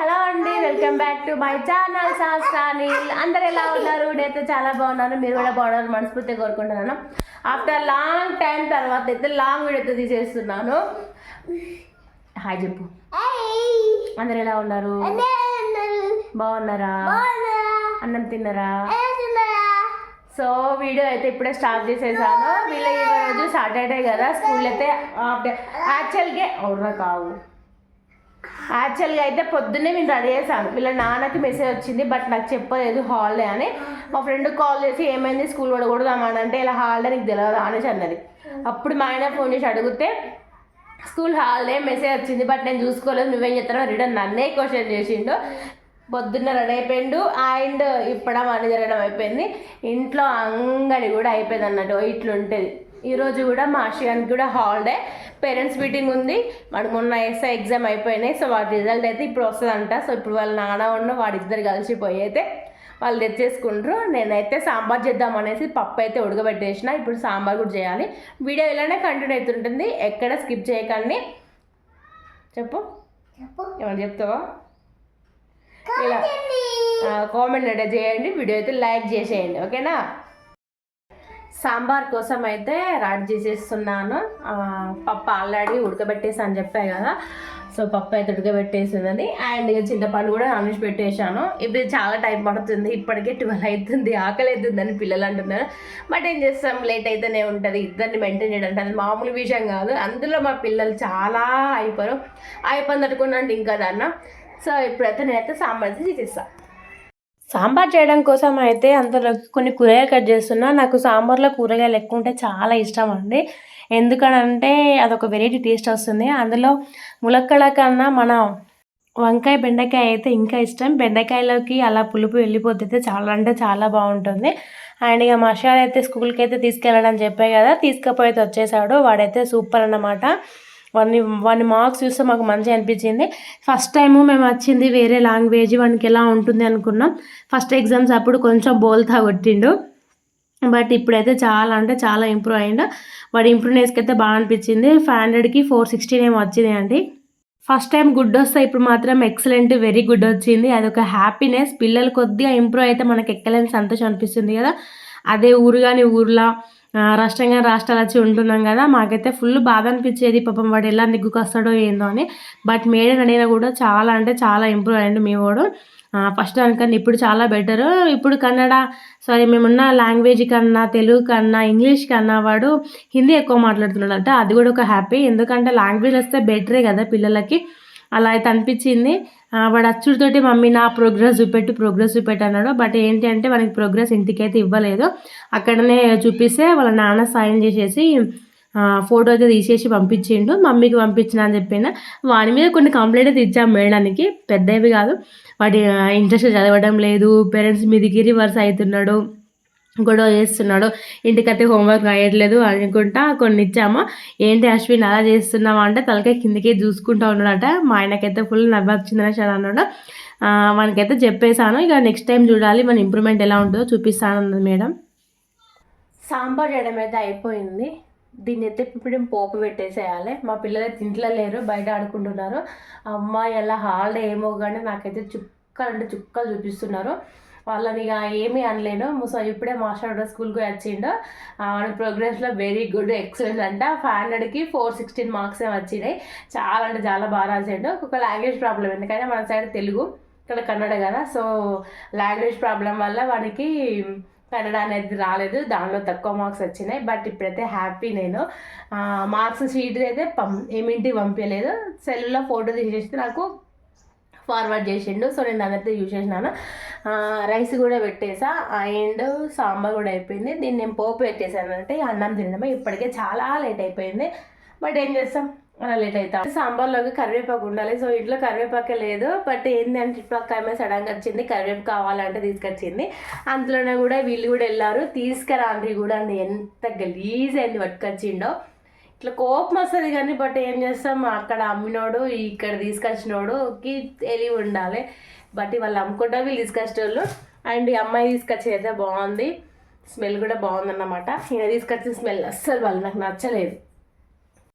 Hello అండి welcome back to my channel శాస్త్రాని అందరు ఎలా ఉన్నారు? నేనైతే చాలా బాగున్నాను. మీరు కూడా బాగున్నారు మనస్ఫూర్తిగా కోరుకుంటున్నాను. ఆఫ్టర్ లాంగ్ టైం తర్వాత అయితే లాంగ్ వీడియో తీసేస్తున్నాను. హాయ్ చెప్పు. అందరు ఎలా ఉన్నారు? బాగున్నారా? అన్నం తిన్నారా? సో వీడియో అయితే ఇప్పుడే స్టార్ట్ చేసేసాను. వీళ్ళ ఈ రోజు సాటర్డే కదా. స్కూల్ అయితే యాక్చువల్గా అవురా కావు. యాక్చువల్గా అయితే పొద్దున్నే మేము రెడీ చేశాను వీళ్ళ నాన్నకి మెసేజ్ వచ్చింది బట్ నాకు చెప్పలేదు హాలిడే అని. మా ఫ్రెండ్ కాల్ చేసి ఏమైంది? స్కూల్ పడకూడదామని అంటే ఇలా హాలిడే నీకు తెలియదా అనేసి అన్నది. అప్పుడు మా ఆయన ఫోన్ చేసి అడిగితే స్కూల్ హాలిడే మెసేజ్ వచ్చింది బట్ నేను చూసుకోలేదు. నువ్వేం చెప్తానో రిటర్న్ నన్నే క్వశ్చన్ చేసిండు. పొద్దున్న రెడీ అయిపోయిండు. అండ్ ఇప్పడం అని జరగడం అయిపోయింది. ఇంట్లో అంగడి కూడా అయిపోయింది అన్నట్టు ఇట్లుంటుంది. ఈరోజు కూడా మా ఆశయానికి కూడా హాలిడే పేరెంట్స్ మీటింగ్ ఉంది. వాడు మొన్న ఎస్ఐ ఎగ్జామ్ అయిపోయినాయి. సో వాడి రిజల్ట్ అయితే ఇప్పుడు వస్తుందంట. సో ఇప్పుడు వాళ్ళ నాన్న ఉన్న వాడిద్దరు కలిసిపోయి అయితే వాళ్ళు తెచ్చేసుకుంటారు నేనైతే సాంబార్ చేద్దాం అనేసి పప్పు అయితే ఉడకబెట్టేసిన. ఇప్పుడు సాంబార్ కూడా చేయాలి. వీడియో ఇలానే కంటిన్యూ అవుతుంటుంది. ఎక్కడ స్కిప్ చేయకండి. చెప్పు. ఏమన్నా చెప్తావా? ఇలా కామెంట్ అయితే చేయండి. వీడియో అయితే లైక్ చేసేయండి. ఓకేనా సాంబార్ కోసం అయితే రెడీ చేసేస్తున్నాను. పప్పు ఆల్రెడీ ఉడకబెట్టేసి అని చెప్పాయి కదా. సో పప్పు అయితే ఉడకబెట్టేసినది. అండ్ ఇక చింతపండు కూడా నానిష్ పెట్టేశాను. ఇప్పుడు చాలా టైం పడుతుంది. ఇప్పటికే ట్వెల్వ్ అవుతుంది ఆకలి అవుతుందని పిల్లలు అంటున్నారు. బట్ ఏం చేస్తాం? లేట్ అయితేనే ఉంటుంది. ఇద్దరిని మెయింటైన్ చేయడం అది మామూలు విషయం కాదు. అందులో మా పిల్లలు చాలా అయిపోయారు అయిపోయింది అనుకున్నాను ఇంకా దాన్న సో ఇప్పుడైతే నేనైతే సాంబార్ చేసేస్తాను సాంబార్ చేయడం కోసం అయితే అందులోకి కొన్ని కూరగాయలు కట్ చేస్తున్నా. నాకు సాంబార్లో కూరగాయలు ఎక్కువ ఉంటే చాలా ఇష్టం అండి. ఎందుకనంటే అదొక వెరైటీ టేస్ట్ వస్తుంది. అందులో ములక్కల కన్నా మన వంకాయ బెండకాయ అయితే ఇంకా ఇష్టం. బెండకాయలోకి అలా పులుపు వెళ్ళిపోతే చాలా అంటే చాలా బాగుంటుంది. అండ్ ఇక మషాల్ అయితే స్కూల్కి అయితే తీసుకెళ్ళడం చెప్పాయి కదా తీసుకపోయితే వచ్చేసాడు వాడైతే సూపర్ అన్నమాట. వాడిని వాడిని మార్క్స్ చూస్తే మాకు మంచిగా అనిపించింది. ఫస్ట్ టైము మేము వచ్చింది వేరే లాంగ్వేజ్ వానికి ఎలా ఉంటుంది అనుకున్నాం. ఫస్ట్ ఎగ్జామ్స్ అప్పుడు కొంచెం బోల్తా కొట్టిండు. బట్ ఇప్పుడైతే చాలా అంటే చాలా ఇంప్రూవ్ అయ్యిండు వాడి ఇంప్రూవ్నెస్కి అయితే బాగా అనిపించింది. ఫైవ్ హండ్రెడ్కి ఫోర్ సిక్స్టీన్ ఏమో వచ్చింది అండి. ఫస్ట్ టైం గుడ్ వస్తే ఇప్పుడు మాత్రం ఎక్సలెంట్ వెరీ గుడ్ వచ్చింది. అదొక హ్యాపీనెస్ పిల్లలు కొద్దిగా ఇంప్రూవ్ అయితే మనకి ఎక్కలేని సంతోషం అనిపిస్తుంది కదా. అదే ఊరు కానీ ఊర్లో రాష్ట్రంగా రాష్ట్రాలు వచ్చి ఉంటున్నాం కదా మాకైతే ఫుల్ బాధ అనిపించేది పాపం వాడు ఎలా నిగ్గుకొస్తాడో ఏందో అని. బట్ మేడం అనేది కూడా చాలా అంటే చాలా ఇంప్రూవ్ అయ్యండి మీ వాడు. ఫస్ట్ దానికన్నా ఇప్పుడు చాలా బెటర్ ఇప్పుడు కన్నడ సారీ మేమున్న లాంగ్వేజ్ కన్నా తెలుగు కన్నా ఇంగ్లీష్ కన్నా వాడు హిందీ ఎక్కువ మాట్లాడుతున్నాడట. అది కూడా ఒక హ్యాపీ ఎందుకంటే లాంగ్వేజ్ వస్తే బెటరే కదా పిల్లలకి. అలా అయితే అనిపించింది. వాడు అచ్చుడితోటి మమ్మీ నా ప్రోగ్రెస్ చూపెట్టు ప్రోగ్రెస్ చూపెట్టు అన్నాడు. బట్ ఏంటి అంటే వానికి ప్రోగ్రెస్ ఇంటికైతే ఇవ్వలేదు. అక్కడనే చూపిస్తే వాళ్ళ నాన్న సాయం చేసేసి ఫోటో అయితే తీసేసి పంపించిండు. మమ్మీకి పంపించిన అని చెప్పిన. వాడి మీద కొన్ని కంప్లైంట్ అయితే ఇచ్చాం మేడానికి పెద్దవి కాదు. వాటి ఇంట్రెస్ట్ చదవడం లేదు. పేరెంట్స్ మీదకి రివర్స్ అవుతున్నాడు. గొడవ చేస్తున్నాడు ఇంటికైతే హోంవర్క్ రాయట్లేదు అనుకుంటా కొన్ని ఇచ్చాము. ఏంటి అశ్విన్ అలా చేస్తున్నావా అంటే తలకాయ కిందకే చూసుకుంటా ఉన్నాడట. మా ఆయనకైతే ఫుల్ నవ్వు వచ్చిందని అన్నాడు. మనకైతే చెప్పేశాను. ఇక నెక్స్ట్ టైం చూడాలి మన ఇంప్రూవ్మెంట్ ఎలా ఉంటుందో చూపిస్తాను అన్నది మేడం. సాంబార్ చేయడం అయితే అయిపోయింది. దీన్ని అయితే ఇప్పుడు పోపు పెట్టేసేయాలి. మా పిల్లలు అయితే ఇంట్లో లేరు బయట ఆడుకుంటున్నారు. అమ్మాయి ఎలా హాలిడే ఏమో కానీ నాకైతే చుక్కలు అంటే చుక్కలు చూపిస్తున్నారు. వాళ్ళని ఇక ఏమీ అనలేను. సో ఇప్పుడే మాస్టర్ స్కూల్కి వచ్చిండు. మన ప్రోగ్రెస్లో వెరీ గుడ్ ఎక్సలెంట్ అంట. ఫైవ్ హండ్రెడ్కి ఫోర్ సిక్స్టీన్ మార్క్స్ ఏమి వచ్చినాయి. చాలా అంటే చాలా బాగా రాసాడు. ఒక లాంగ్వేజ్ ప్రాబ్లం ఎందుకంటే మన సైడ్ తెలుగు ఇక్కడ కన్నడ కదా. సో లాంగ్వేజ్ ప్రాబ్లం వల్ల వాడికి కన్నడ అనేది రాలేదు. దానిలో తక్కువ మార్క్స్ వచ్చినాయి. బట్ ఇప్పుడైతే హ్యాపీ నేను. మార్క్స్ షీట్ అయితే పం ఏమింటి పంపించలేదు సెల్లో ఫోటో తీసేస్తే నాకు ఫార్వర్డ్ చేసిండు. సో నేను అదైతే యూజ్ చేసినాను. రైస్ కూడా పెట్టేసా. అండ్ సాంబార్ కూడా అయిపోయింది. దీన్ని నేను పోపు పెట్టేసాను. అంటే అన్నం తినడమే. ఇప్పటికే చాలా లేట్ అయిపోయింది. బట్ ఏం చేస్తాం? అలా లేట్ అవుతాం. సాంబార్లోకి కరివేపాకు ఉండాలి. సో ఇంట్లో కరివేపాకే లేదు. బట్ ఏంటంటే ఇప్పుడు ఆమె సడన్గా వచ్చింది. కరివేపాకు కావాలంటే తీసుకొచ్చింది. అందులోనే కూడా వీళ్ళు కూడా వెళ్ళారు. తీసుకురాండ్రి కూడా అండి. ఎంత గలీజ్ అయింది పట్టుకొచ్చిండో. ఇట్లా కోపం వస్తుంది కానీ బట్ ఏం చేస్తాం అక్కడ అమ్మినోడు ఇక్కడ తీసుకొచ్చినోడుకి తెలివి ఉండాలి. బట్ వాళ్ళు అమ్ముకుంటా వీళ్ళు తీసుకొచ్చేవాళ్ళు అండ్ ఈ అమ్మాయి తీసుకొచ్చేది అయితే బాగుంది. స్మెల్ కూడా బాగుందన్నమాట. ఈయన తీసుకొచ్చిన స్మెల్ అస్సలు వాళ్ళు నాకు నచ్చలేదు.